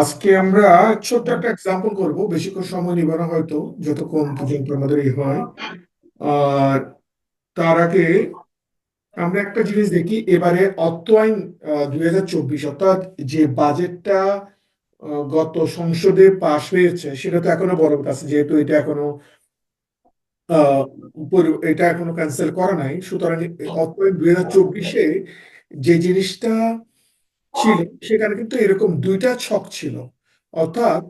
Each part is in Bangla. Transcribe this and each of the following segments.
আজকে আমরা ছোট্ট একটা এক্সাম্পল করব। বেশিক্ষণ সময় নিব না হয়তো, যতক্ষণ পর্যন্ত আমাদের এই হয়। আর তার আগে আমরা একটা জিনিস দেখি, এবারে অর্থ আইন দুই হাজার চব্বিশ, অর্থাৎ যে বাজেটটা গত সংসদে পাশ হয়েছে, সেটা তো এখনও বড় আছে, যেহেতু এটা এখনও এটা এখনও ক্যান্সেল করা নাই। সুতরাং অর্থ আইন দুই হাজার চব্বিশে যে জিনিসটা ছিল, সেখানে কিন্তু এরকম দুইটা ছক ছিল। অর্থাৎ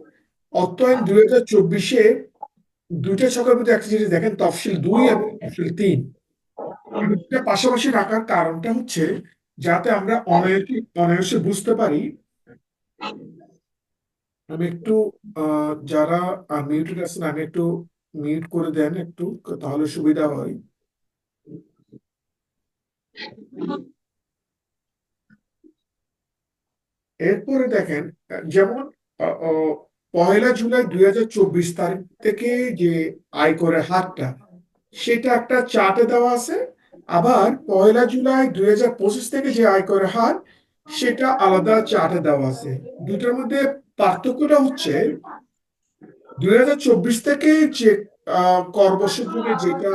অর্থায়ন দুই হাজার চব্বিশে দুইটা ছকের মধ্যে একটা জিনিস দেখেন, তফসিল দুই এবং তফসিল তিন। দুইটা পাশাপাশি রাখার কারণটা হচ্ছে যাতে আমরা অনায়াসে অনায়াসে বুঝতে পারি। আমি একটু যারা মিউটেড আছেন, আমি একটু মিউট করে দেন একটু, তাহলে সুবিধা হয়। এরপরে দেখেন যেমন পয়লা জুলাই দুই হাজার চব্বিশ তারিখ থেকে যে আয়করের হারটা সেটা একটা চার্টে দেওয়া আছে। আবার পয়লা জুলাই দুই হাজার পঁচিশ থেকে যে আয়করের হার সেটা আলাদা চার্টে দেওয়া আছে। দুটোর মধ্যে পার্থক্যটা হচ্ছে দুই হাজার চব্বিশ থেকে যে আহ, কর বছর জুড়ে যেটা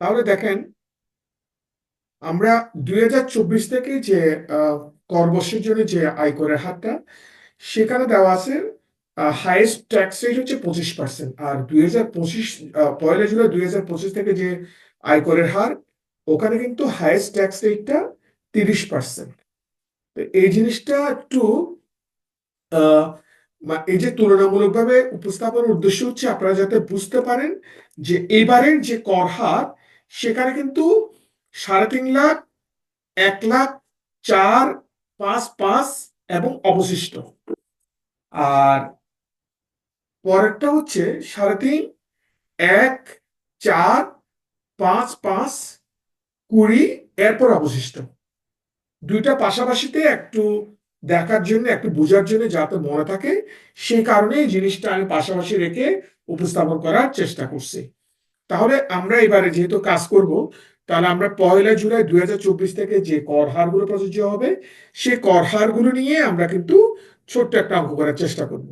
তাহলে দেখেন আমরা দুই হাজার চব্বিশ থেকে যে আহ, কর বর্ষের জন্য যে আয়করের হারটা সেখানে দেওয়া আছে হাইয়েস্ট ট্যাক্স রেট হচ্ছে পঁচিশ পার্সেন্ট আর দুই হাজার পঁচিশ পয়লা জুলাই দুই হাজার পঁচিশ থেকে যে আয়করের হার, ওখানে কিন্তু হাইয়েস্ট ট্যাক্স রেটটা তিরিশ পার্সেন্ট এই জিনিসটা একটু এই যে তুলনামূলকভাবে উপস্থাপনের উদ্দেশ্য হচ্ছে আপনারা যাতে বুঝতে পারেন যে এবারের যে কর হার, সেখানে কিন্তু সাড়ে তিন লাখ, এক লাখ, চার, পাঁচ পাঁচ এবং অবশিষ্ট। আর পরেরটা হচ্ছে সাড়ে তিন, এক, চার, পাঁচ পাঁচ, কুড়ি, এরপর অবশিষ্ট। দুইটা পাশাপাশিতে একটু দেখার জন্য, একটু বোঝার জন্য যাতে মনে থাকে, সেই কারণে এই জিনিসটা আমি পাশাপাশি রেখে উপস্থাপন করার চেষ্টা করছি। তাহলে আমরা এবারে যেহেতু কাজ করব, তাহলে আমরা পয়লা জুলাই দুই হাজার চব্বিশ থেকে যে কর হারগুলো প্রযোজ্য হবে, সেই কর হারগুলো নিয়ে আমরা কিন্তু ছোট্ট একটা অঙ্ক করার চেষ্টা করব।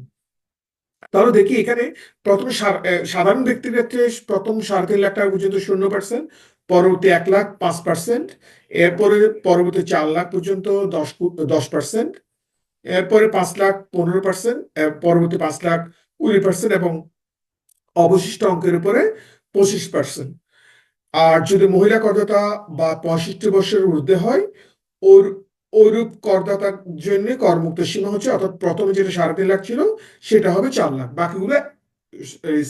তাহলে দেখি এখানে প্রথম সাধারণ ব্যক্তির ক্ষেত্রে প্রথম সাড়ে তিন লাখ টাকা পর্যন্ত শূন্য পার্সেন্ট পরবর্তী এক লাখ পাঁচ পার্সেন্ট এরপরে পরবর্তী চার লাখ পর্যন্ত দশ দশ পার্সেন্ট এরপরে পাঁচ লাখ পনেরো পার্সেন্ট পরবর্তী পাঁচ লাখ কুড়ি পার্সেন্ট এবং অবশিষ্ট অঙ্কের উপরে পঁচিশ পার্সেন্ট আর যদি মহিলা করদাতা বা পঁয়ষট্টি বছরের ঊর্ধ্বে হয়, ওর ওইরূপ করদাতার জন্য করমুক্ত সীমা হচ্ছে অর্থাৎ প্রথমে যেটা সাড়ে তিন লাখ ছিল সেটা হবে চার লাখ। বাকিগুলো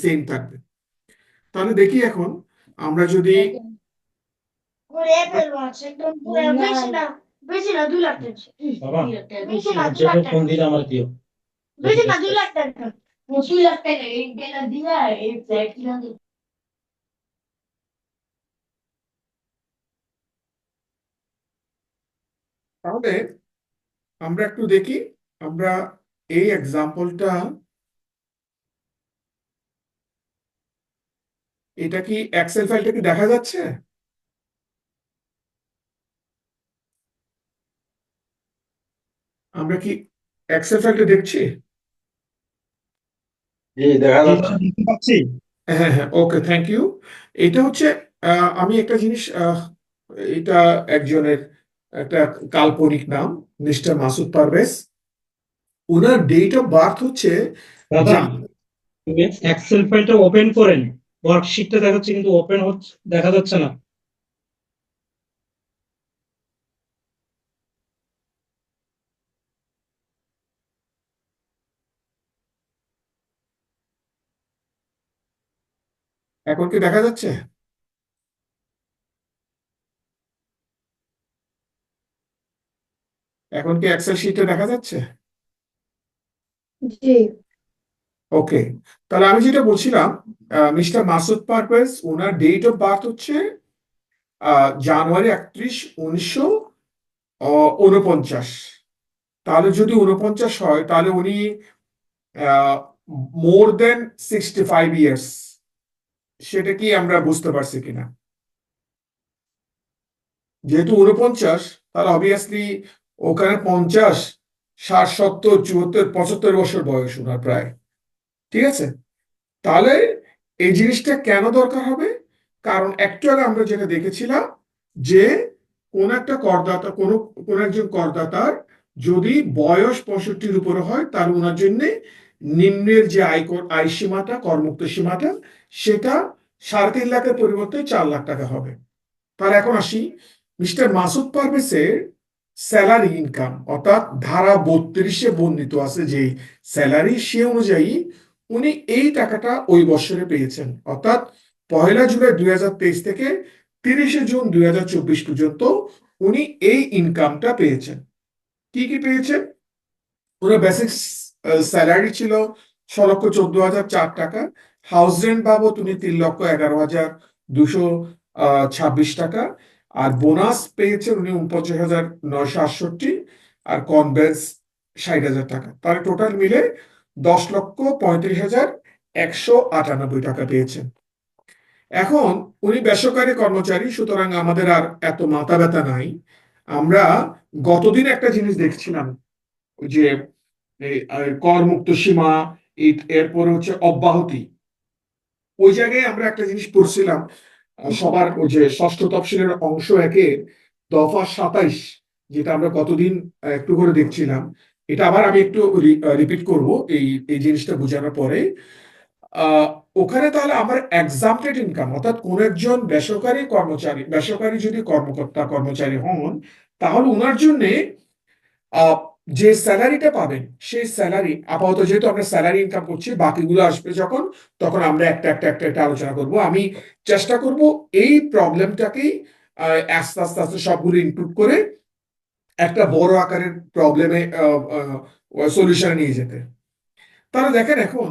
সেম থাকবে। তাহলে দেখি এখন আমরা যদি দুই লাখ টাকা বাবা বেশি না দুই যে লাখ ফোন টাকা দিলে আমার দিও বেশি না দুই লাখ টাকা দুই লাখ টাকা এই টেলার দিয়া এই ফ্ল্যাট কিনা দিল তাহলে আমরা একটু দেখি আমরা এই এক্সাম্পলটা এটা কি এক্সেল ফাইলটা কি দেখা যাচ্ছে? আমরা কি এক্সেল ফাইলটা দেখছি? জি দেখা যাচ্ছে। হ্যাঁ হ্যাঁ ওকে থ্যাংক ইউ এটা হচ্ছে আহ, আমি একটা জিনিস আহ, এটা একজনের একটা কাল্পনিক নাম মিস্টার মাসুদ পারভেজ। ওনার ডেট অফ বার্থ হচ্ছে এক্সেল ফাইলটা ওপেন করেন ওয়ার্কশিটটা দেখাচ্ছে কিন্তু ওপেন হচ্ছে দেখা যাচ্ছে না। এখন কি দেখা যাচ্ছে? এখন কি এক্সেল শিটে দেখা যাচ্ছে? জি। ওকে তাহলে আমি যেটা বলছিলাম মিস্টার মাসুদ পারভেজ ওনার ডেট অফ বার্থ হচ্ছে জানুয়ারি একত্রিশ উনিশশো উনপঞ্চাশ তাহলে যদি উনপঞ্চাশ হয় তাহলে উনি more than sixty five years সেটা কি আমরা বুঝতে পারছি কিনা? যেহেতু উনপঞ্চাশ তাহলে অবভিয়াসলি ওখানে পঞ্চাশ, ষাট, সত্তর, চুয়াত্তর, পঁচাত্তর বছর বয়স ওনার প্রায়। ঠিক আছে? তাহলে এই জিনিসটা কেন দরকার হবে? কারণ একটু আগে আমরা যেটা দেখেছিলাম যে কোন একটা করদাতা, কোন কোন একজন করদাতার যদি বয়স পঁয়ষট্টির উপরে হয়, তাহলে ওনার জন্য নিম্নের যে আয় আয় সীমাটা, করমুক্ত সীমাটা, সেটা সাড়ে তিন লাখের পরিবর্তে চার লাখ টাকা হবে। তাহলে এখন আসি। মিস্টার মাসুদ পারভেজের স্যালারি ইনকাম অর্থাৎ ধারা বত্রিশে বর্ণিত আছে যে স্যালারি সে অনুযায়ী উনি এই টাকাটা ওই বছরে পেয়েছেন। অর্থাৎ পহেলা জুলাই দুই হাজার তেইশ থেকে তিরিশে জুন দুই হাজার চব্বিশ পর্যন্ত উনি এই ইনকামটা পেয়েছেন। কি কি পেয়েছেন? ওনার বেসিক স্যালারি ছিল ছ লক্ষ চোদ্দ হাজার চার টাকা। হাউস রেন্ট বাবদ উনি তিন লক্ষ এগারো হাজার দুশো ছাব্বিশ টাকা। আর বোনাস পেয়েছেন উনি উনপঞ্চাশ হাজার নয়শো আটষট্টি আর কনভেন্স ষাট হাজার টাকা। তাহলে টোটাল মিলে দশ লক্ষ পঁয়ত্রিশ হাজার একশো আটানব্বই টাকা পেয়েছেন। এখন উনি বেসরকারি কর্মচারী, সুতরাং আমাদের আর এত মাথা ব্যথা নাই। আমরা গতদিন একটা জিনিস দেখছিলাম, যে করমুক্ত সীমা এরপরে হচ্ছে অব্যাহতি। ওই জায়গায় আমরা একটা জিনিস পড়ছিলাম সবার ওই যে ষষ্ঠ তফসিলের অংশ একে দফা সাতাইশ, যেটা আমরা কতদিন একটু করে দেখছিলাম, এটা আবার আমি একটু রিপিট করব এই এই জিনিসটা বোঝানোর পরে। ওখানে তাহলে আমার এক্সামটেড ইনকাম অর্থাৎ কোন একজন বেসরকারি কর্মচারী, বেসরকারি যদি কর্মকর্তা, কর্মচারী হন, তাহলে ওনার জন্যে যে স্যালারিটা পাবেন, সেই স্যালারি, আপাতত যেহেতু আমরা স্যালারি ইনকাম করছি, বাকিগুলো আসবে যখন, তখন আমরা একটা একটা একটা একটা আলোচনা করব। আমি চেষ্টা করব এই প্রবলেমটাকেই আস্তে আস্তে আস্তে সবগুলো ইনক্লুড করে একটা বড় আকারের প্রবলেমে সলিউশনে নিয়ে যেতে। তাহলে দেখেন এখন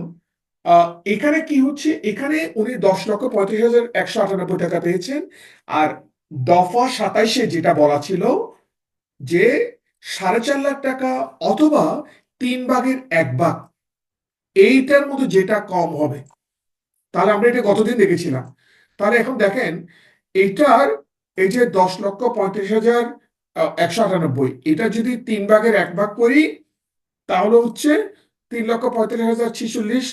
এখানে কি হচ্ছে? এখানে উনি দশ লক্ষ পঁয়ত্রিশ হাজার একশো আটানব্বই টাকা পেয়েছেন। আর দফা সাতাইশে যেটা বলা ছিল যে সাড়ে চার লাখ টাকা অথবা তিন ভাগের এক ভাগ। এইটার মধ্যে যেটা কম হবে। তাহলে আমরা এটা কতদিন দেখেছিলাম? তাহলে এখন দেখেন, এইটার এই যে দশ লক্ষ পঁয়ত্রিশ হাজার একশো আটানব্বই, এটা যদি তিন ভাগের এক ভাগ করি, তাহলে হচ্ছে তিন লক্ষ পঁয়ত্রিশ হাজার ছিচল্লিশ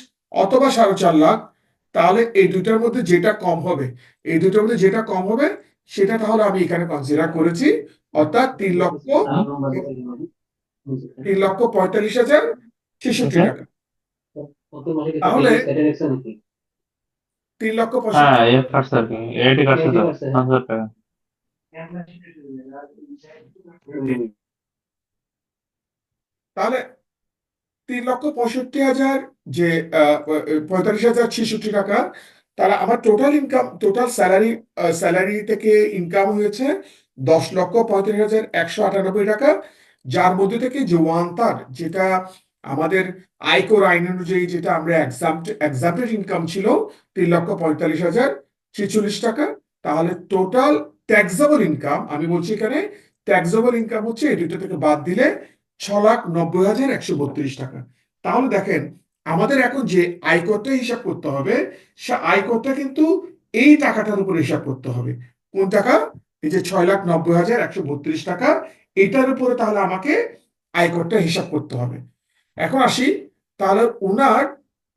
অথবা সাড়ে চার লাখ, তাহলে এই দুইটার মধ্যে যেটা কম হবে, এই দুইটার মধ্যে যেটা কম হবে সেটা তাহলে আমি এখানে কনসিডার করেছি অর্থাৎ তিন লক্ষ তিন লক্ষ পঁয়তাল্লিশ হাজার ছেষট্টি টাকা। তাহলে তিন লক্ষ হ্যাঁ তাহলে তিন লক্ষ পঁয়ষট্টি হাজার যে আহ, পঁয়তাল্লিশ হাজার ছেষট্টি টাকা তাহলে আমার total income total salary salary থেকে ইনকাম হয়েছে দশ লক্ষ পঁয়ত্রিশ হাজার একশো আটানব্বই টাকা। যার মধ্যে থেকে যে ওয়ান থার্ড যেটা আমাদের আয়কর আইন অনুযায়ী যেটা আমরা এক্সামটেড ইনকাম ছিল তিন লক্ষ পঁয়তাল্লিশ হাজার ছেচল্লিশ টাকা। তাহলে টোটাল ট্যাক্সেবল ইনকাম আমি বলছি এখানে ট্যাক্সেবল ইনকাম হচ্ছে এই দুটো থেকে বাদ দিলে ছ লাখ নব্বই হাজার একশো বত্রিশ টাকা। তাহলে দেখেন আমাদের এখন যে আয়করটা হিসাব করতে হবে সে আয়করটা কিন্তু এই টাকাটার উপর হিসাব করতে হবে। কোন টাকা? এই যে ছয় লাখ নব্বই হাজার একশো বত্রিশ টাকা, এটার উপরে তাহলে আমাকে আয়করটা হিসাব করতে হবে। এখন আসি, তাহলে ওনার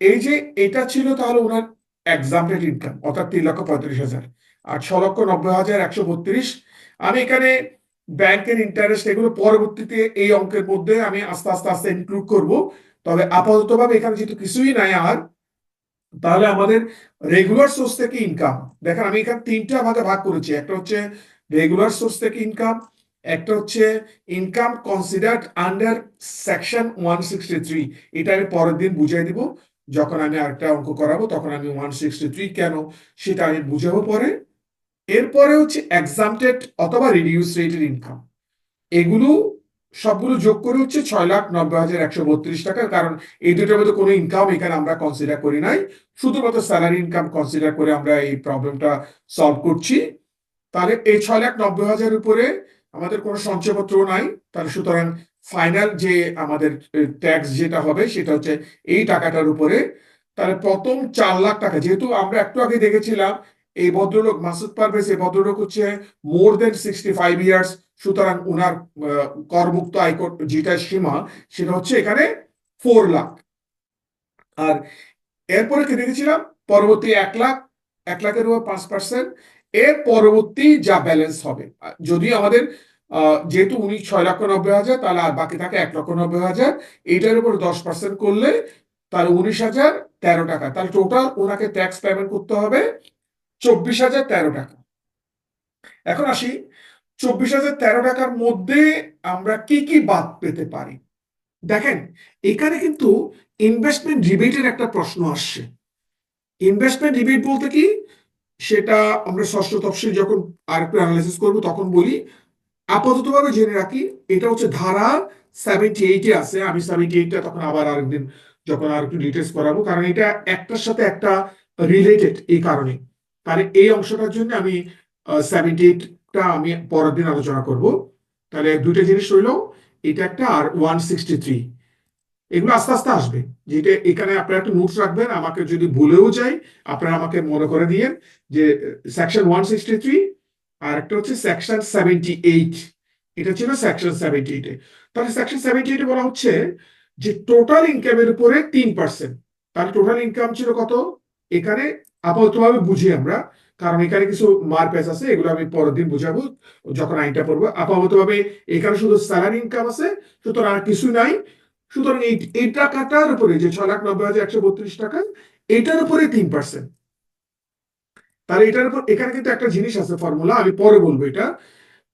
এই যে এটা ছিল তাহলে ওনার এক্সামটেড ইনকাম অর্থাৎ তিন লক্ষ পঁয়ত্রিশ হাজার। আর ছ লক্ষ নব্বই হাজার একশো বত্রিশ, আমি এখানে ব্যাংকের ইন্টারেস্ট এগুলো পরবর্তীতে এই অঙ্কের মধ্যে আমি আস্তে আস্তে আস্তে ইনক্লুড করব। তবে আপাততভাবে এখানে যেহেতু কিছুই নাই আর, তাহলে আমাদের রেগুলার সোর্স থেকে ইনকাম দেখেন আমি এখানে তিনটা ভাগে ভাগ করেছি, একটা হচ্ছে রেগুলার সোর্স থেকে ইনকাম একটা হচ্ছে income considered under section one sixty three এটা আমি পরের দিন বুঝিয়ে দিব, যখন আমি আরেকটা অঙ্ক করাবো তখন আমি ওয়ান সিক্সটি থ্রি কেন সেটা আমি বুঝাবো পরে। এরপরে হচ্ছে এক্সামটেড অথবা রিডিউস রেটের ইনকাম এগুলো সবগুলো যোগ করে হচ্ছে ছয় লাখ নব্বই হাজার একশো বত্রিশ টাকা, কারণ এই দুটোর মধ্যে কোনো ইনকাম এখানে আমরা কনসিডার করি নাই। শুধুমাত্র স্যালারি ইনকাম কনসিডার করে আমরা এই প্রবলেমটা সলভ করছি। তাহলে এই ছয় লাখ নব্বই হাজার উপরে আমাদের কোনো সঞ্চয়পত্র নাই। তাহলে সুতরাং ফাইনাল যে আমাদের ট্যাক্স যেটা হবে সেটা হচ্ছে এই টাকাটার উপরে। তাহলে প্রথম চার লাখ টাকা, যেহেতু আমরা একটু আগে দেখেছিলাম এই ভদ্রলোক মাসুদ পারভেজ, এই ভদ্রলোক হচ্ছে more than sixty five years সুতরাং ওনার করমুক্ত আয়কর যেটা সীমা, সেটা হচ্ছে এখানে ফোর লাখ আর এরপরে কি দেখেছিলাম? পরবর্তী এক লাখ, এক লাখের উপর পাঁচ পার্সেন্ট এর পরবর্তী যা ব্যালেন্স হবে যদি আমাদের যেহেতু উনি ছয় লক্ষ নব্বই হাজার, তাহলে আর বাকি থাকে এক লক্ষ নব্বই হাজার। এইটার উপর দশ পার্সেন্ট করলে তাহলে উনিশ হাজার তেরো টাকা। তাহলে টোটাল ওনাকে ট্যাক্স পেমেন্ট করতে হবে চব্বিশ হাজার তেরো টাকা। এখন আসি, চব্বিশ হাজার তেরো টাকার মধ্যে আমরা কি কি বাদ পেতে পারি? দেখেন, এখানে কিন্তু ইনভেস্টমেন্ট রিবেটের একটা প্রশ্ন আসছে। ইনভেস্টমেন্ট রিবেট বলতে কি? সেটা আমরা ষষ্ঠ তফসিল যখন আর একটু অ্যানালাইসিস করব, তখন বলি, আপাততভাবে জেনে রাখি, এটা হচ্ছে ধারা সেভেন্টি এইটে আছে। আমি সেভেন্টি এইটটা তখন আবার আরেকদিন যখন আর একটু ডিটেলস করাবো, কারণ এটা একটার সাথে একটা রিলেটেড এই কারণে। তাহলে এই অংশটার জন্য আমি সেভেন্টি এইটটা আমি পরের দিন আলোচনা করব। তাহলে দুইটা জিনিস রইল, এটা একটা আর ওয়ান সিক্সটি থ্রি এগুলো আস্তে আস্তে আসবে। যেটা এখানে আপনারা একটু নোটস রাখবেন, আমাকে যদি ভুলেও যাই, আপনারা আমাকে মনে করে দিয়েন যে সেকশন ওয়ান সিক্সটি থ্রি আর একটা হচ্ছে সেকশন সেভেন্টি এইট এটা ছিল সেকশন সেভেন্টি এইটে তাহলে সেকশন সেভেন্টি এইটে বলা হচ্ছে যে টোটাল ইনকামের উপরে তিন পার্সেন্ট তাহলে টোটাল ইনকাম ছিল কত? এখানে আপাততভাবে বুঝি আমরা। কারণ এখানে কিছু মারপ্যাচ আছে এগুলো আমি পরের দিন বুঝাবো, যখন আইনটা পড়ব। আপাততভাবে এখানে শুধু স্যালারি ইনকাম আছে, সুতরাং আর কিছু নাই। সুতরাং এই টাকাটার উপরে যে ছয় লাখ নব্বই হাজার একশো বত্রিশ টাকা, এটার উপরে তিন পার্সেন্ট তাহলে এটার উপর, এখানে কিন্তু একটা জিনিস আছে ফর্মুলা আমি পরে বলব এটা।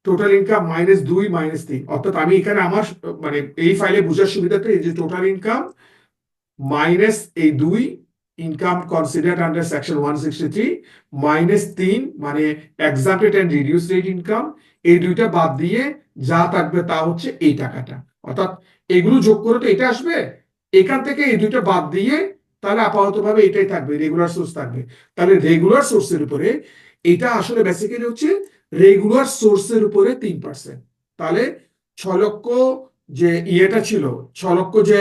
টোটাল ইনকাম মাইনাস দুই মাইনাস তিন। অর্থাৎ আমি এখানে আমার মানে এই ফাইলে বোঝার সুবিধাতে যে টোটাল ইনকাম মাইনাস এই দুই income considered under section one sixty three minus তিন মানে exempted and reduce rate income এই দুইটা বাদ দিয়ে যা থাকবে তা হচ্ছে এই টাকাটা। অর্থাৎ এগুলো যোগ করে তো এটা আসবে, এখান থেকে এই দুইটা বাদ দিয়ে তাহলে আপাততভাবে এটাই থাকবে রেগুলার সোর্স থাকবে। তাহলে রেগুলার সোর্সের উপরে এটা আসলে বেসিক্যালি হচ্ছে রেগুলার সোর্সের উপরে তিন পার্সেন্ট তাহলে ছ লক্ষ যে ইয়েটা ছিল ছ লক্ষ যে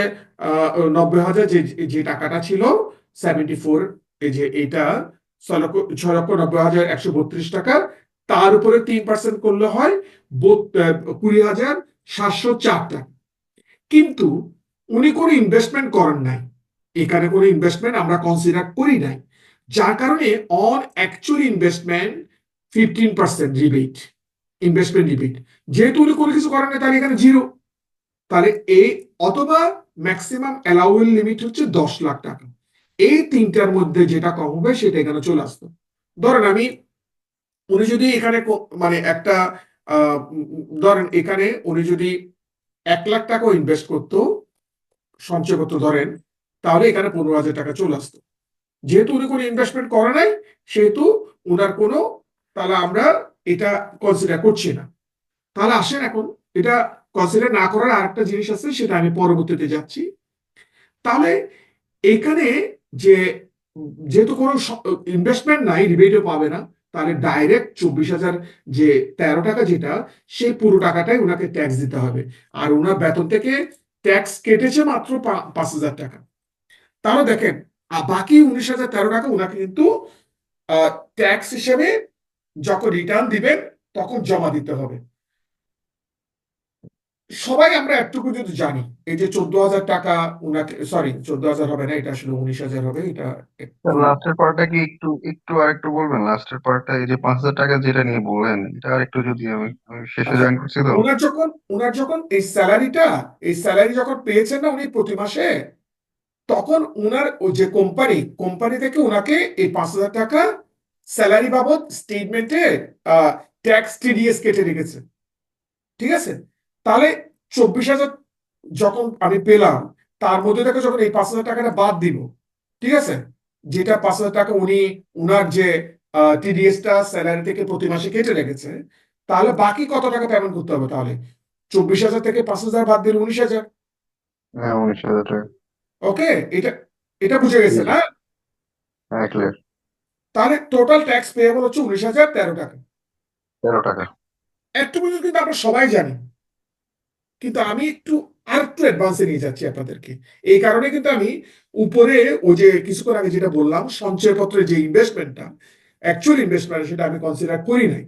নব্বই হাজার যে যে টাকাটা ছিল সেভেন্টি ফোর এই যে এটা নব্বই হাজার একশো বত্রিশ টাকা। তার উপরে তিন পার্সেন্ট করলে হয় কুড়ি হাজার সাতশো চার টাকা। কিন্তু উনি কোনো ইনভেস্টমেন্ট করেন নাই। এখানে কোনো ইনভেস্টমেন্ট আমরা কনসিডার করি নাই। যার কারণে on actual investment fifteen percent rebate investment rebate যেহেতু উনি কোনো কিছু করেন না তাহলে এখানে জিরো তাহলে এই অথবা ম্যাক্সিমাম অ্যালাউয়েল লিমিট হচ্ছে দশ লাখ টাকা। এই তিনটার মধ্যে যেটা কম হবে সেটা এখানে চলে আসতো। ধরেন আমি, উনি যদি এখানে মানে একটা ধরেন এখানে উনি যদি এক লাখ টাকাও ইনভেস্ট করতো, সঞ্চয় করতো ধরেন, তাহলে এখানে পনেরো হাজার টাকা চলে আসতো। যেহেতু উনি কোনো ইনভেস্টমেন্ট করে নাই, সেহেতু ওনার কোনো, তাহলে আমরা এটা কনসিডার করছি না। তাহলে আসেন এখন, এটা কনসিডার না করার আরেকটা জিনিস আছে, সেটা আমি পরবর্তীতে যাচ্ছি। তাহলে এখানে যে যেহেতু কোনো ইনভেস্টমেন্ট নাই রিবেটও পাবে না, তাহলে ডাইরেক্ট চব্বিশ হাজার যে তেরো টাকা যেটা, সেই পুরো টাকাটাই ওনাকে ট্যাক্স দিতে হবে। আর ওনার বেতন থেকে ট্যাক্স কেটেছে মাত্র পাঁচ হাজার টাকা। তাহলে দেখেন বাকি উনিশ হাজার তেরো টাকা ওনাকে কিন্তু ট্যাক্স হিসেবে যখন রিটার্ন দিবেন, তখন জমা দিতে হবে। সবাই আমরা একটুকু যদি জানি এই যে চোদ্দ হাজার টাকা উনাকে সরি চোদ্দ হাজার হবে না এটা আসলে উনিশ হাজার হবে এটা লাস্টের পার্টটা কি একটু একটু আর একটু বলবেন? লাস্টের পার্টটা এই যে পাঁচ হাজার টাকা যেটা নিয়ে বললেন এটা আর একটু যদি আমি আমি শেষে জয়েন করছি তো। ওনার যখন ওনার যখন এই স্যালারিটা এই স্যালারি যখন পেয়েছেন না উনি প্রতি মাসে তখন ওনার ও যে কোম্পানি কোম্পানি থেকে ওনাকে এই পাঁচ হাজার টাকা স্যালারি বাবদ স্টেটমেন্টে ট্যাক্স টিডিএস কেটে রেখেছে। ঠিক আছে? তাহলে চব্বিশ হাজার যখন আমি পেলাম তার মধ্যে থেকে যখন এই পাঁচ হাজার টাকাটা বাদ দিব ঠিক আছে? যেটা পাঁচ হাজার টাকা উনি উনার যে টিডিএসটা স্যালারি থেকে প্রতি মাসে কেটে রেখেছে তাহলে বাকি কত টাকা পেমেন্ট করতে হবে তাহলে? চব্বিশ হাজার থেকে পাঁচ হাজার বাদ দিলে উনিশ হাজার। হ্যাঁ উনিশ হাজার টাকা। ওকে? এটা এটা বুঝে গেছে না? হ্যাঁ ক্লিয়ার তাহলে টোটাল ট্যাক্স পেয়েবল হচ্ছে উনিশ হাজার তেরো টাকা। তেরো টাকা। একটু কিন্তু আমরা সবাই জানি কিন্তু আমি একটু আর একটু অ্যাডভান্সে নিয়ে যাচ্ছি আপনাদেরকে। এই কারণে কিন্তু আমি উপরে ওই যে কিছুক্ষণ আগে যেটা বললাম সঞ্চয়পত্রের যে ইনভেস্টমেন্টটা অ্যাকচুয়াল ইনভেস্টমেন্ট সেটা আমি কনসিডার করি নাই।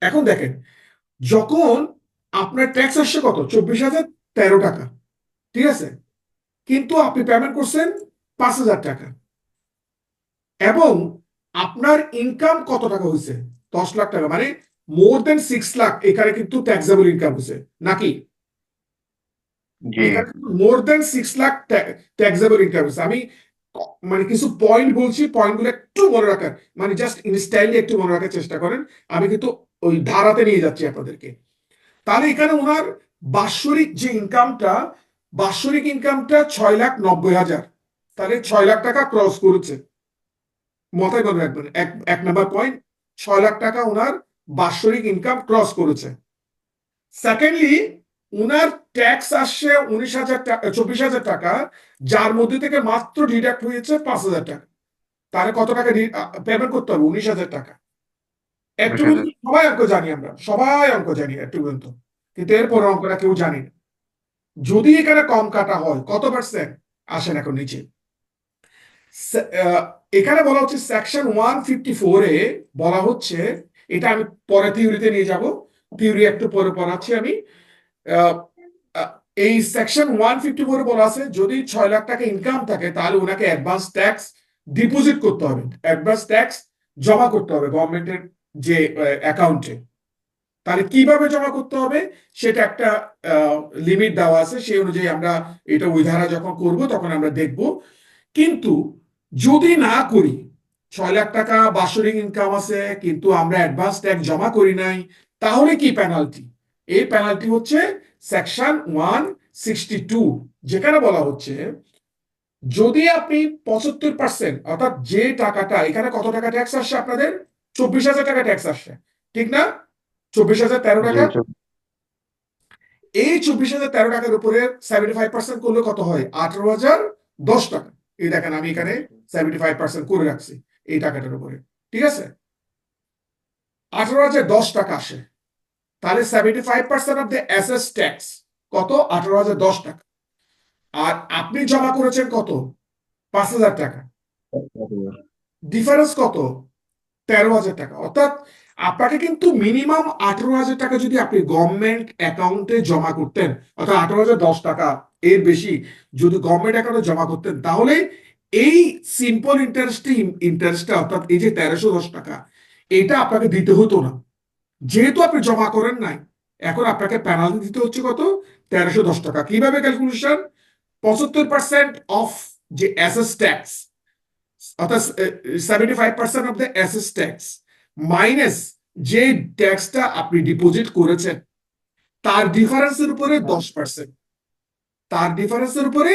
এখন দেখেন, যখন আপনার ট্যাক্স আসছে কত? চব্বিশ হাজার তেরো টাকা। ঠিক আছে? কিন্তু আপনি পেমেন্ট করছেন পাঁচ হাজার টাকা। এবং আপনার ইনকাম কত টাকা হয়েছে? দশ লাখ টাকা। মানে মোর দেন সিক্স লাখ এখানে কিন্তু ট্যাক্সেবল ইনকাম হয়েছে। নাকি? More than six lakh taxable income হয়েছে। আমি মানে কিছু পয়েন্ট বলছি পয়েন্টগুলো একটু মনে রাখার মানে জাস্ট ইনস্টাইলি একটু মনে রাখার চেষ্টা করেন। আমি কিন্তু ওই ধারাতে নিয়ে যাচ্ছি আপনাদেরকে। তাহলে এখানে ওনার বাৎসরিক যে ইনকামটা বাৎসরিক ইনকামটা ছয় লাখ নব্বই হাজার। তাহলে ছয় লাখ টাকা ক্রস করেছে। মাথায় মনে রাখবেন। এক এক নাম্বার পয়েন্ট ছয় লাখ টাকা ওনার বাৎসরিক ইনকাম ক্রস করেছে। সেকেন্ডলি উনার ট্যাক্স আসছে উনিশ হাজার টাকা চব্বিশ হাজার টাকা যার মধ্যে থেকে মাত্র ডিডাক্ট হয়েছে পাঁচ হাজার টাকা। তাহলে কত টাকা পেমেন্ট করতে হবে? উনিশ হাজার টাকা। একটু 19,000 পর্যন্ত সবাই অঙ্ক জানি আমরা সবাই অঙ্ক জানি একটু পর্যন্ত কিন্তু এরপর অঙ্কটা কেউ জানি না। যদি এখানে কম কাটা হয় কত পার্সেন্ট আসেন এখন নিচে। এখানে বলা হচ্ছে সেকশন ওয়ান ফিফটি ফোরে বলা হচ্ছে এটা আমি পরে থিওরিতে নিয়ে যাব। থিওরি একটু পরে পড়াচ্ছি আমি। এই সেকশন ওয়ান ফিফটি ফোরে বলা আছে, যদি ছয় লাখ টাকা ইনকাম থাকে, তাহলে ওনাকে অ্যাডভান্স ট্যাক্স ডিপোজিট করতে হবে। অ্যাডভান্স ট্যাক্স জমা করতে হবে গভর্নমেন্টের যে অ্যাকাউন্টে তাহলে কীভাবে জমা করতে হবে? সেটা একটা লিমিট দেওয়া আছে। সেই অনুযায়ী আমরা এটা ওই ধারা যখন করব, তখন আমরা দেখব। কিন্তু যদি না করি ছয় লাখ টাকা বাৎসরিক ইনকাম আছে কিন্তু আমরা অ্যাডভান্স ট্যাক্স জমা করি নাই তাহলে কি পেনাল্টি এই পেনাল্টি হচ্ছে সেকশন ওয়ান সিক্সটি টু যেখানে বলা হচ্ছে যদি আপনি পঁচাত্তর পার্সেন্ট অর্থাৎ যে টাকাটা এখানে কত টাকা ট্যাক্স আসছে আপনাদের? চব্বিশ হাজার টাকা ট্যাক্স আসছে ঠিক না? চব্বিশ হাজার তেরো টাকা? এই চব্বিশ হাজার তেরো টাকার উপরে সেভেন্টি ফাইভ পার্সেন্ট করলে কত হয়? আঠারো হাজার দশ টাকা। এই দেখেন আমি এখানে সেভেন্টি ফাইভ পার্সেন্ট করে রাখছি। এই টাকাটার উপরে। ঠিক আছে? আঠারো হাজার দশ টাকা আসে। তাহলে seventy five percent of the assess tax কত? আঠারো হাজার দশ টাকা। আর আপনি জমা করেছেন কত? পাঁচ হাজার টাকা। ডিফারেন্স কত? তেরো হাজার টাকা। অর্থাৎ আপনাকে কিন্তু মিনিমাম আঠারো হাজার টাকা যদি আপনি গভর্নমেন্ট অ্যাকাউন্টে জমা করতেন, অর্থাৎ আঠারো হাজার দশ টাকা এর বেশি যদি গভর্নমেন্ট অ্যাকাউন্টে জমা করতেন তাহলে এই সিম্পল ইন্টারেস্টে ইন্টারেস্টটা অর্থাৎ এই যে তেরোশো দশ টাকা, এটা আপনাকে দিতে হতো না। যেহেতু আপনি জমা করেন নাই, এখন আপনাকে পেনাল্টি দিতে হচ্ছে কত? তেরোশো দশ টাকা। কীভাবে ক্যালকুলেশন পঁচাত্তর পার্সেন্ট অফ যে অ্যাসেস ট্যাক্স অর্থাৎ seventy five percent of the assess tax minus যে ট্যাক্সটা আপনি ডিপোজিট করেছেন, তার ডিফারেন্সের উপরে দশ পার্সেন্ট তার ডিফারেন্সের উপরে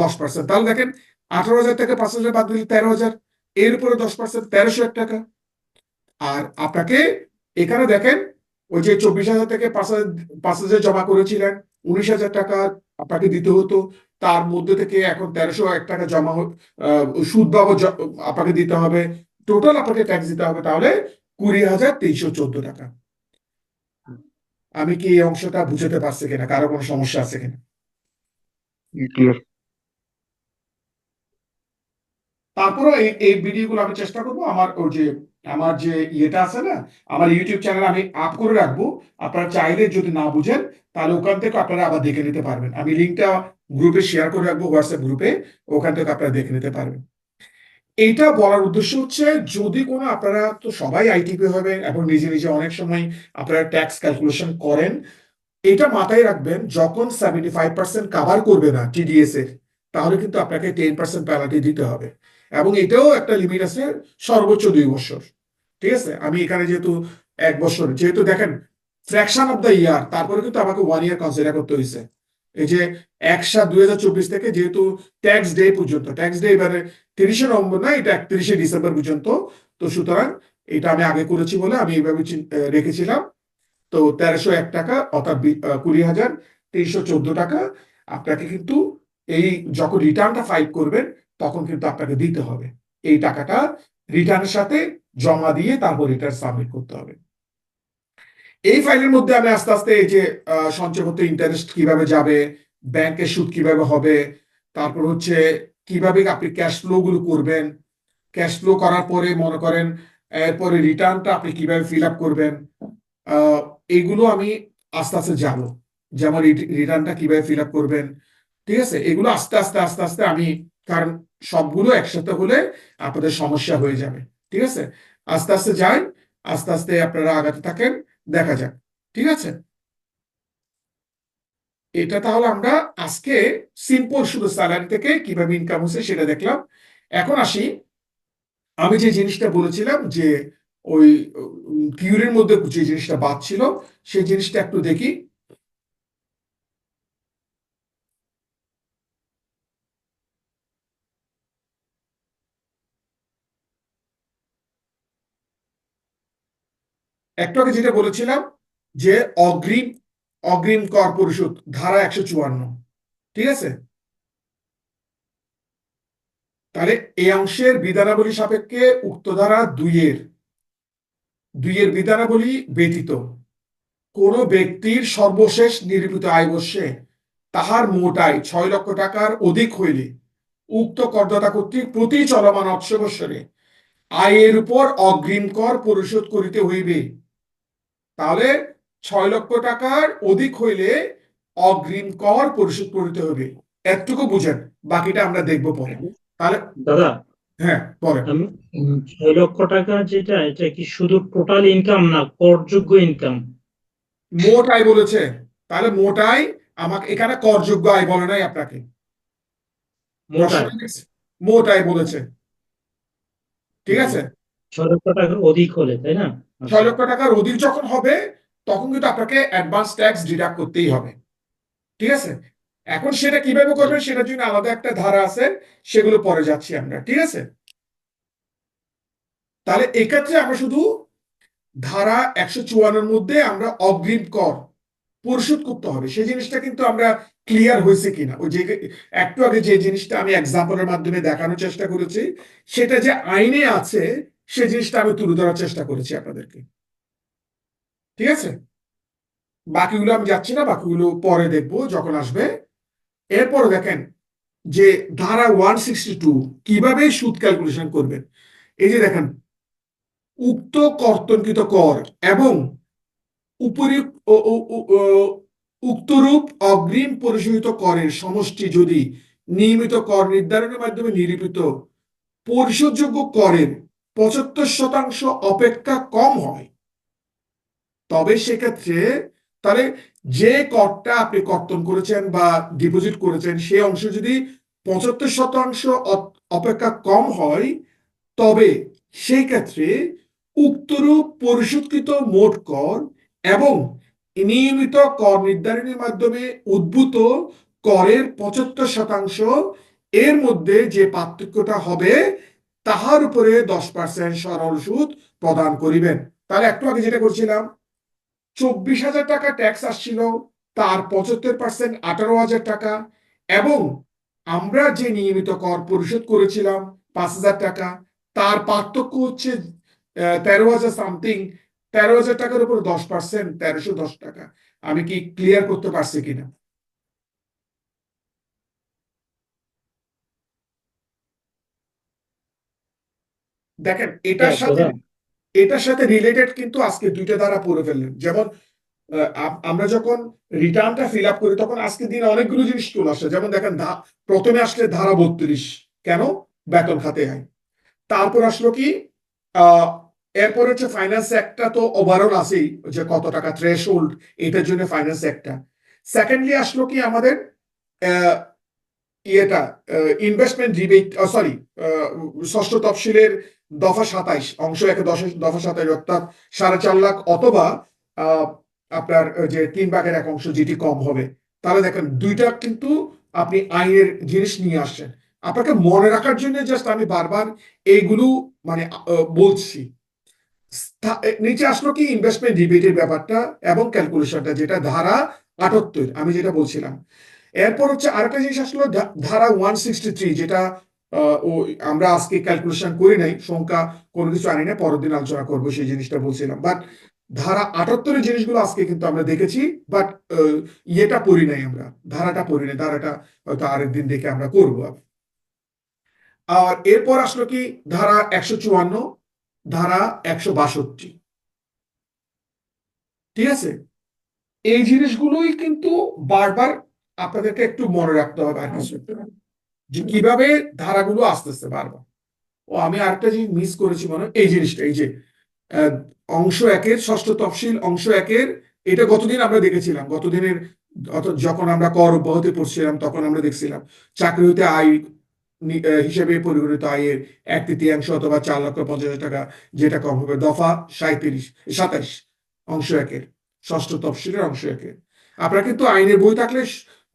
দশ পার্সেন্ট তাহলে দেখেন আঠারো হাজার থেকে পাঁচ হাজার বাদ দিলে তেরো হাজার। এর উপরে দশ পার্সেন্ট তেরোশো এক টাকা। আর আপনাকে এখানে দেখেন, ওই যে চব্বিশ হাজার থেকে পাঁচ হাজার পাঁচ হাজার জমা করেছিলেন, উনিশ হাজার টাকা আপনাকে দিতে হতো। তার মধ্যে থেকে এখন তেরোশো এক টাকা জমা সুদ বাবদ আপনাকে দিতে হবে। টোটাল আপনাকে ট্যাক্স দিতে হবে তাহলে কুড়ি হাজার তিনশো চোদ্দ টাকা। আমি কি এই অংশটা বুঝতে পারছি কিনা? কারও কোনো সমস্যা আছে কিনা ক্লিয়ার তারপরে এই ভিডিওগুলো আমি চেষ্টা করব। আমার ওই যে, আমার যে ইয়েটা আছে না, আমার ইউটিউব চ্যানেল আমি আপ করে রাখব। আপনারা চাইলে যদি না বুঝেন, তাহলে ওখান থেকে আপনারা আবার দেখে নিতে পারবেন। আমি লিঙ্কটা গ্রুপে শেয়ার করে রাখব হোয়াটসঅ্যাপ গ্রুপে ওখান থেকে আপনারা দেখে নিতে পারবেন। এইটা বলার উদ্দেশ্য হচ্ছে, যদি কোনো আপনারা, তো সবাই আইটিপি হবে এবং নিজে নিজে অনেক সময় আপনারা ট্যাক্স ক্যালকুলেশন করেন, এটা মাথায় রাখবেন, যখন সেভেন্টি ফাইভ পার্সেন্ট কাভার করবে না টিডিএস এর তাহলে কিন্তু আপনাকে টেন পার্সেন্ট পেনাল্টি দিতে হবে। এবং এটাও একটা লিমিট আছে সর্বোচ্চ দুই বছর। ঠিক আছে? আমি এখানে যেহেতু এক বছর, যেহেতু দেখেন ফ্র্যাকশন অফ দ্য ইয়ার তারপরে কিন্তু আমাকে ওয়ান ইয়ার কনসিডার করতে হয়েছে এই যে এক সাত দুই হাজার চব্বিশ থেকে যেহেতু ট্যাক্স ডে পর্যন্ত ট্যাক্স ডে এবারে তিরিশে নভেম্বর না, এটা একত্রিশে ডিসেম্বর পর্যন্ত। তো সুতরাং এটা আমি আগে করেছি বলে আমি এইভাবে রেখেছিলাম। তো তেরোশো এক টাকা, অর্থাৎ কুড়ি হাজার, তিনশো চোদ্দ টাকা। আপনাকে কিন্তু এই যখন রিটার্নটা ফাইল করবেন তখন কিন্তু আপনাকে দিতে হবে। এই টাকাটা রিটার্নের সাথে জমা দিয়ে তারপর রিটার্ন সাবমিট করতে হবে। এই ফাইলের মধ্যে আমি আস্তে আস্তে এই যে সঞ্চয়পত্র ইন্টারেস্ট কীভাবে যাবে ব্যাংকের সুদ কীভাবে হবে, তারপর হচ্ছে কীভাবে আপনি ক্যাশ ফ্লো গুলো করবেন ক্যাশ ফ্লো করার পরে মনে করেন, এরপরে রিটার্নটা আপনি কীভাবে ফিল আপ করবেন এইগুলো আমি আস্তে আস্তে যাব যেমন রিটার্নটা কীভাবে ফিল আপ করবেন, ঠিক আছে? এগুলো আস্তে আস্তে আস্তে আস্তে আমি, কারণ সবগুলো একসাথে হলে আপনাদের সমস্যা হয়ে যাবে। ঠিক আছে? আস্তে আস্তে যাই আস্তে আস্তে আপনারা আগাতে থাকেন, দেখা যাক। ঠিক আছে? এটা তাহলে আমরা আজকে সিম্পল শুধু স্যালারি থেকে কীভাবে ইনকাম হচ্ছে সেটা দেখলাম। এখন আসি। আমি যে জিনিসটা বলেছিলাম যে ওই কিউরের মধ্যে যে জিনিসটা বাদ ছিল, সেই জিনিসটা একটু দেখি। একটু আগে যেটা বলেছিলাম যে অগ্রিম অগ্রিম কর পরিশোধ, ধারা একশো চুয়ান্ন। ঠিক আছে? তাহলে এই অংশের বিধানাবলী সাপেক্ষে উক্ত ধারা দুইয়ের দুইয়ের বিধানাবলী ব্যতীত কোন ব্যক্তির সর্বশেষ নিরূপিত আয় বর্ষে তাহার মোট আয় ছয় লক্ষ টাকার অধিক হইলে উক্ত করদাতা কর্তৃক প্রতি চলমান অর্থ বৎসরে আয়ের উপর অগ্রিম কর পরিশোধ করিতে হইবে। তাহলে ছয় লক্ষ টাকার অধিক হইলে অগ্রিম কর পরিশোধ করিতে হবে। এতটুকু বুঝেন বাকিটা আমরা দেখব পরে। তাহলে দাদা হ্যাঁ পরে। ছয় লক্ষ টাকা যেটা এটা কি শুধু টোটাল ইনকাম না করযোগ্য ইনকাম মোট আয় বলেছে। তাহলে মোট আয় আমাকে এখানে করযোগ্য আয় বলে নাই আপনাকে। মোট আয় মোট আয় বলেছে। ঠিক আছে? ছয় লক্ষ টাকার অধিক আচ্ছা। ছয় লক্ষ টাকার অধিক যখন হবে, তখন কিন্তু আপনাকে অ্যাডভান্স ট্যাক্স ডিডাক্ট করতেই হবে। ঠিক আছে? এখন সেটা কীভাবে করবেন সেটার জন্য আলাদা একটা ধারা আছে, সেগুলো পরে যাচ্ছি আমরা, ঠিক আছে? তাহলে এক্ষেত্রে আমরা শুধু ধারা একশো চুয়ান্নর মধ্যে আমরা অগ্রিম কর পরিশোধ করতে হবে। সেই জিনিসটা কিন্তু আমরা ক্লিয়ার হয়েছে কিনা? ওই যে একটু আগে যে জিনিসটা আমি এক্সাম্পলের মাধ্যমে দেখানোর চেষ্টা করেছি, সেটা যে আইনে আছে সে জিনিসটা আমি তুলে ধরার চেষ্টা করেছি আপনাদেরকে। ঠিক আছে? বাকিগুলো আমি যাচ্ছি না, বাকিগুলো পরে দেখব যখন আসবে। এরপরে দেখেন যে ধারা ওয়ান সিক্সটি টু কীভাবে সুদ ক্যালকুলেশন করবেন। এই যে দেখেন, উক্ত কর্তনকৃত কর এবং ও- উক্তরূপ অগ্রিম পরিশোধিত করের সমষ্টি যদি নিয়মিত কর নির্ধারণের মাধ্যমে নিরূপিত পরিশোধযোগ্য করের পঁচাত্তর শতাংশ অপেক্ষা কম হয়। তবে সেক্ষেত্রে তাহলে যে করটা আপনি কর্তন করেছেন বা ডিপোজিট করেছেন সেই অংশ যদি পঁচাত্তর শতাংশ অপেক্ষা কম হয়, তবে সেই ক্ষেত্রে উক্তরূপ পরিশোধকৃত মোট কর এবং নিয়মিত কর নির্ধারণের মাধ্যমে উদ্ভূত করের পঁচাত্তর শতাংশ এর মধ্যে যে পার্থক্যটা হবে তাহার উপরে দশ পার্সেন্ট সরল সুদ প্রদান করিবেন। তাহলে একটু আগে যেটা করছিলাম, চব্বিশ হাজার টাকা ট্যাক্স আসছিল, তার পঁচাত্তর পার্সেন্ট আঠারো হাজার টাকা, এবং আমরা যে নিয়মিত কর পরিশোধ করেছিলাম, পাঁচ হাজার টাকা, তার পার্থক্য হচ্ছে তেরো হাজার সামথিং তেরো হাজার টাকার উপর দশ পার্সেন্ট তেরোশো দশ টাকা। আমি কি ক্লিয়ার করতে পারছি কিনা? দেখেন এটার হ্যাঁ, সাথে এটার সাথে রিলেটেড কিন্তু আজকে দুইটা ধারা পড়ে ফেললেন। যেমন আমরা যখন রিটার্নটা ফিল আপ করি তখন আজকের দিনে অনেকগুলো জিনিস চলে আসে। যেমন দেখেন প্রথমে আসলে ধারা বত্রিশ। কেন? বেতন খাতে আয়। তারপর আসলো কি? আহ এরপর হচ্ছে ফাইন্যান্স একটা তো ওভারঅল আছেই যে কত টাকা থ্রেশ হোল্ড এটার জন্য ফাইন্যান্স একটা সেকেন্ডলি আসলো কি আমাদের আহ, ইয়েটা ইনভেস্টমেন্ট রিবেট সরি ষষ্ঠ তফসিলের দফা সাতাইশ, অংশ একে দশ, দফা সাতাইশ অর্থাৎ সাড়ে চার লাখ অথবা আপনার যে তিন ভাগের এক অংশ যেটি কম হবে। তাহলে দেখেন, দুইটা কিন্তু আপনি আইনের জিনিস নিয়ে আসছেন। আপনাকে মনে রাখার জন্য জাস্ট আমি বারবার এইগুলো মানে বলছি। নিচে আসলো কি ইনভেস্টমেন্ট ডিবেটের ব্যাপারটা এবং ক্যালকুলেশনটা যেটা ধারা আটাত্তর, আমি যেটা বলছিলাম। এরপর হচ্ছে আরেকটা জিনিস আসলো ধারা ওয়ান সিক্সটি থ্রি যেটা ও, আমরা আজকে ক্যালকুলেশন করি নাই, সংখ্যা কোনো কিছু আনি না পরের দিন আলোচনা করব, সেই জিনিসটা বলছিলাম। বাট ধারা আটাত্তরের জিনিসগুলো আজকে কিন্তু আমরা দেখেছি বাট ইয়েটা পড়ি নাই আমরা, ধারাটা পড়ি নাই, ধারাটা হয়তো আরেক দিন দেখে আমরা করব। আর এরপর আসলো কি, ধারা একশো চুয়ান্ন, ধারা একশো বাষট্টি। ঠিক আছে? এই জিনিসগুলোই কিন্তু বারবার আপনাদেরকে একটু মনে রাখতে হবে আর কিছু। যে কীভাবে ধারাগুলো আসতেছে বারবার। ও, আমি আরেকটা জিনিস মিস করেছি মনে এই জিনিসটা, এই যে অংশ একের, ষষ্ঠ তফসিল অংশ একের, এটা গতদিন আমরা দেখেছিলাম। গতদিনের যখন আমরা কর অব্যাহতি পড়ছিলাম, তখন আমরা দেখছিলাম চাকরি হতে আয় হিসেবে পরিগণিত আয়ের এক তৃতীয়াংশ অথবা চার লক্ষ পঞ্চাশ হাজার টাকা, যেটা কম হবে দফা সাঁত্রিশ সাতাইশ, অংশ একের, ষষ্ঠ তফসিলের অংশ একের। আপনারা কিন্তু আইনের বই থাকলে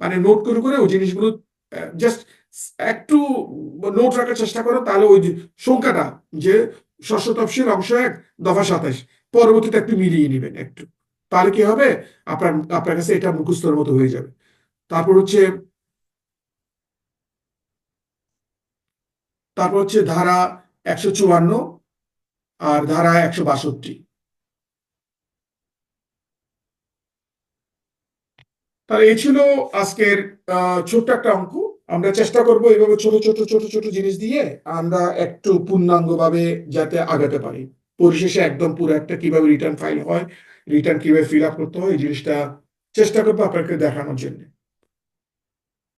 মানে নোট করে করে ওই জিনিসগুলো জাস্ট একটু নোট রাখার চেষ্টা করো, তাহলে ওই সংখ্যাটা যে ষষ্ঠ তফসিল অংশ এক, দফা সাতাশ, পরবর্তীতে একটু মিলিয়ে নেবেন একটু। তাহলে কি হবে? আপনার আপনার কাছে এটা মুখস্থর মতো হয়ে যাবে। তারপর হচ্ছে তারপর হচ্ছে ধারা একশো চুয়ান্ন আর ধারা একশো বাষট্টি। তাহলে এই ছিল আজকের ছোট্ট একটা অঙ্ক। আমরা চেষ্টা করব এভাবে ছোট ছোট ছোট ছোট জিনিস দিয়ে আমরা একটু পূর্ণাঙ্গভাবে যাতে আগাতে পারি। পরিশেষে একদম পুরো একটা কীভাবে রিটার্ন ফাইল হয় রিটার্ন কীভাবে ফিল আপ করতে হয়, এই জিনিসটা চেষ্টা করব আপনাকে দেখানোর জন্য।